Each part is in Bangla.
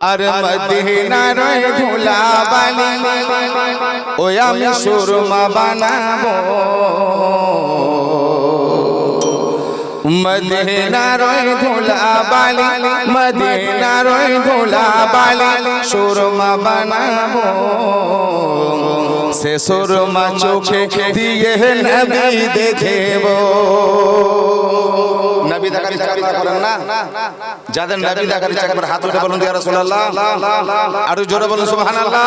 আর মদিনার ধুলা বালি ও আমি সুরমা বানাবো। মদিনার ধুলা বালি মদিনার ধুলা বালি সুরমা বানাবো। সে সুরমা চোখে দিয়ে নবী দেখেব। নবী দেখার ইচ্ছা করেন না? যাদের নবী দেখার ইচ্ছা একবার হাত উঠে বলুন ইয়া রাসূলুল্লাহ। আরও জোরে বলুন সুবহানাল্লাহ।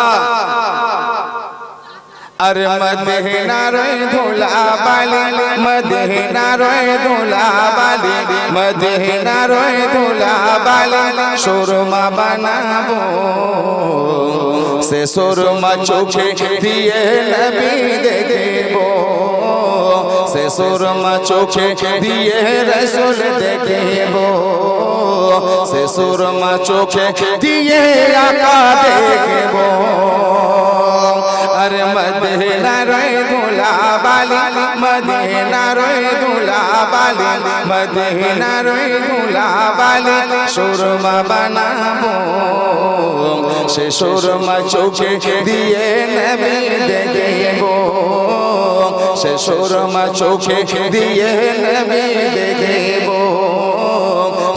अरे मदीना रे धुला बाली, मदीना रे धुला बाली, मदीना रे धुला बाली, सुरमा बनाबो। से सुरमा चोखे दिए नबी देखबो। से सुरमा चोखे दिए रसूल देखबो। से सुरमा चोखे दिए आका देखबो। अरे मदीना रे धुला बाली मदीना रे धुला बाली मदीना रे धुला बाली सुरमा बनाबो সে সুরমা চোখে দিয়ে নবী দেখবো সে সুরমা চোখে দিয়ে নবী দেখবো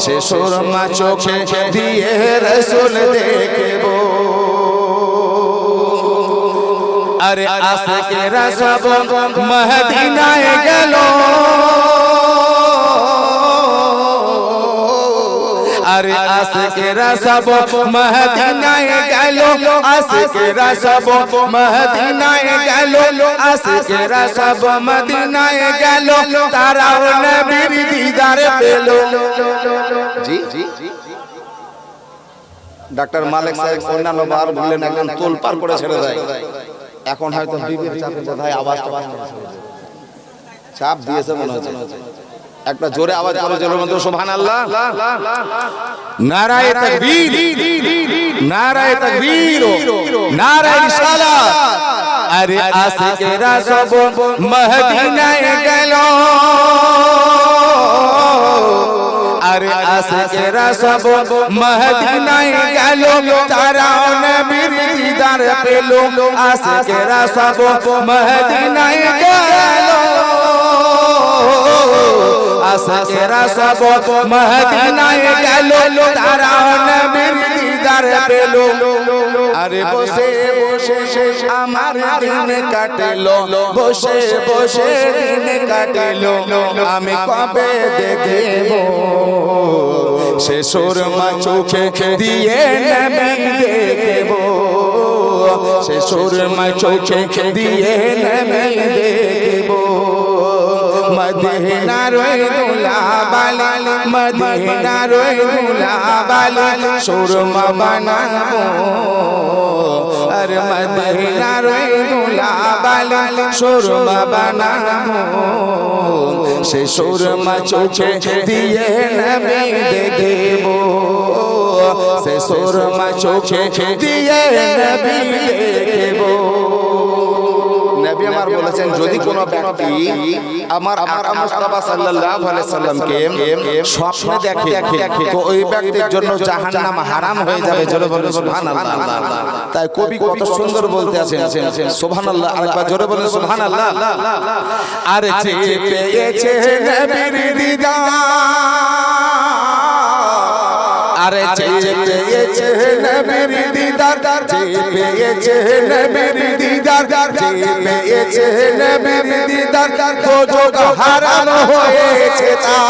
সে সুরমা চোখে দিয়ে রসুল দেখবো আরে আশকেরা সব মহদিনায় গেল। আরে আশকেরা সব মহদিনায় গেল। আশকেরা সব মহদিনায় গেল। আশকেরা সব মদিনায় গেল। তারাও নবীর দিদার পেল। জি জি ডাক্তার মালিক সাহেব অন্যান্য বার বললেন একজন তোল পার করে ছেড়ে দেয়। এখন হয়তো বিবির চাপে কোথায় আওয়াজ চাপ দিয়েছে মনে হচ্ছে। একটা জোরে আওয়াজ করো জোরে মধ্যে সুবহান আল্লাহ নারায়ে তাকবীর। নারায়ে তাকবীর। নারায়ে রিসালাত আরে আশিকেরা সব মদিনায় গেল। আরে আশিকেরা সব মদিনায় গেল তারা নবীর দিদার পেল। আশিকেরা সব মদিনায় গেল আশিকেরা সব আরে বসে বসে আমার দিন কাটলো, বসে বসে দিন কাটলো। আমি কবে দেখব? সে সুরমা চোখে দিয়ে নবী দেখব। সে সুরমা চোখে দিয়ে নবী দেখব। মদিনার দুলাবালি মদিনার দুলাবালি সুরমা বানাবো আর মদিনার দুলাবালি সুরমা বানাবো সে সুরমা চোখে দিয়ে নবী দেব সে সুরমা চোখে দিয়ে নবী দেব আমার বলেছেন, যদি কোনো ব্যক্তি আমার আকা মুস্তাফা সাল্লাল্লাহু আলাইহি সাল্লামকে স্বপ্নে দেখে, তো ওই ব্যক্তির জন্য জাহান্নাম হারাম হয়ে যাবে। জোরে বলে সুবহানাল্লাহ। তাই কবি কত সুন্দর বলতে আছেন, সুবহানাল্লাহ, আরেকবার জোরে বলে সুবহানাল্লাহ। আর যে পেয়েছে নবীর দিদার, আরে যে পেয়েছে নবীর দিদার যে পেয়েছে নবীর দিদার যে পেয়েছে নবীর দিদার তো যোগ হারাম হয়েছে তার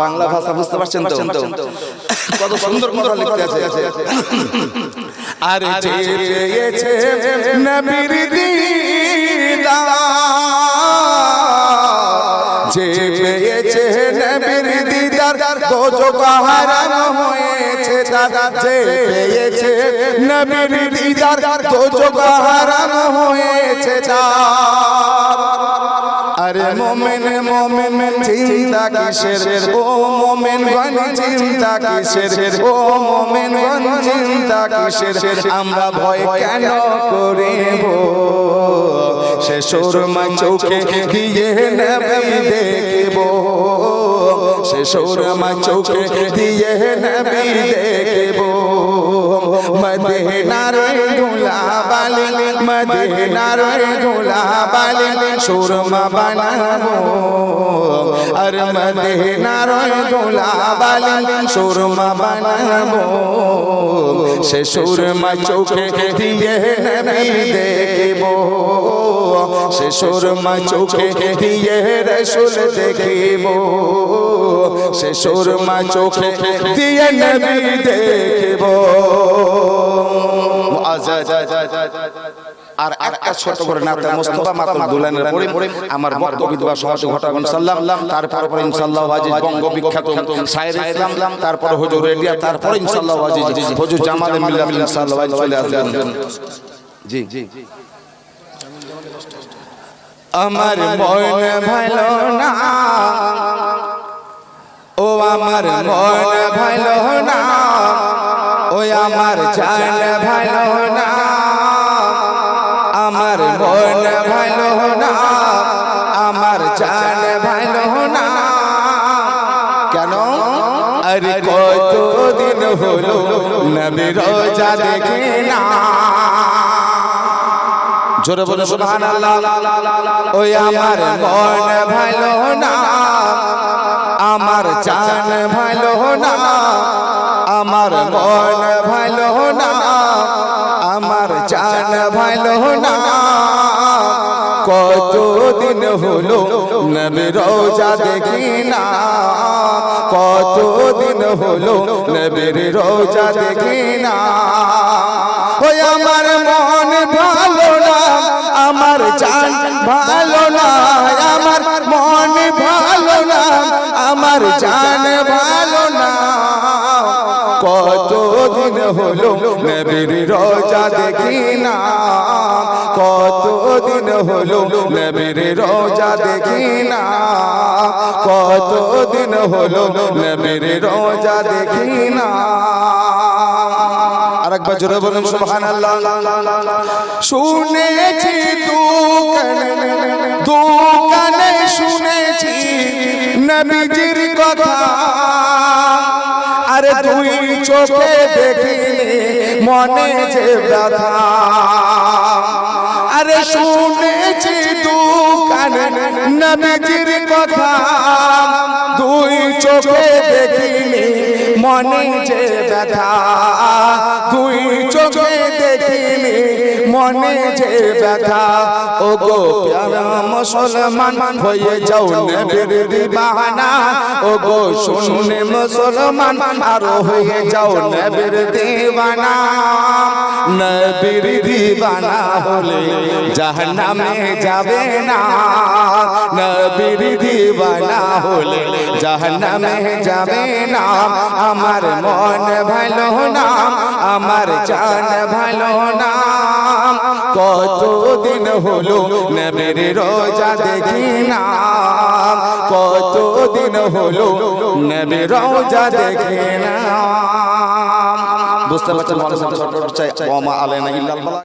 বাংলা ভাষা বুঝতে পারছেন তো? কত সুন্দর কথা লিখতে আছে। আর যে পেয়েছে নবীর দিদার যে পেয়েছে নবীর দিদার দোজক হারাম হয়েছে যে পেয়েছে। নবীর দিদার দোজক হারাম হয়েছে আরে মোমেন মোমেন, চিন্তা কিসের? ও মোমেন গন চিন্তা কিসের? ও মোমেন গন চিন্তা কিসের? আমরা ভয় কেন করিব? সে সুরমা চোখে দিয়ে নবী দেখব। সে সুরমা চোখে দিয়ে নবী দেখব মদিনার ধুলা বালি মদিনার ধুলা বালি সুরমা বানাবো আর মদিনার ধুলা বালি সুরমা বানাবো সে সুরমা চোখে দিয়ে নবী দেখব সে সুরমা চোখে দিয়ে রসুল দেখিব। সে সুরমা চোখে দিয়ে নবী দেখিব। আর একটা ছোট করে নাতে মোস্তফা মাতুল দুলানের আমার বক্তব্য দেওয়া সহজ ঘটাবেন সাল্লাম তারপর পর ইনশাআল্লাহ আজিজ বঙ্গ বিখ্যাত ইসলাম, তারপর হুজুর রেডিয়া, তারপর ইনশাআল্লাহ আজিজ হুজুর জামাল জি জি। আমার মন ভালো না। ও আমার মন ভালো না। ও আমার জান ভালো না। আমার মন ভালো না। আমার জান ভালো না। কেন? আরে কতদিন হলো নবী রোজা দেখে না। জোরে বলে সুবহানাল্লাহ। ওই আমার মন ভালো না। আমার জান ভালো না। আমার মন ভালো না। আমার জান ভালো না। কতদিন হলো নবী রোজা দেখি না। কতদিন হলো নবীর রোজা দেখি না। ওই আমার মন আমার জান ভালো না আমার মন ভালো না আমার জান ভালো না। কত দিন হলো নবীর রোজা দেখি না। কত দিন হলো নবীর রোজা দেখি না। কত দিন হলো নবীর রোজা দেখি না। আরেকবার জোরে বলুন। সুবহানাল্লাহ। শুনেছি দোকানে দোকানে শুনেছি নবীজির কথা। আরে দুই চোখে দেখিনি মনে যে ব্যথা। আরে শুনেছি দোকানে নবীজির কথা। দুই চোখে দেখিনি মনে যে ব্যথা। দুই চোখে দেখিনি, মনে যে ব্যথা। ও গো মুসলমান, হয়ে যাও নবীর দিবানা ও গো শুনে মুসলমান, আরও হয়ে যাও নবীর দিবানা নবীর দিবানা হলে জাহান্নামে যাবে না নবীর দিবানা হলে জাহান্নামে যাবে না আমার মন ভালো না আমার জান ভালো না কতদিন হলো নবীর রোজা দেখি না কতদিন হলো নবীর রোজা দেখি না বুঝতে পারছেন চাই ওমা আলাইনা ইল্লাল্লাহ।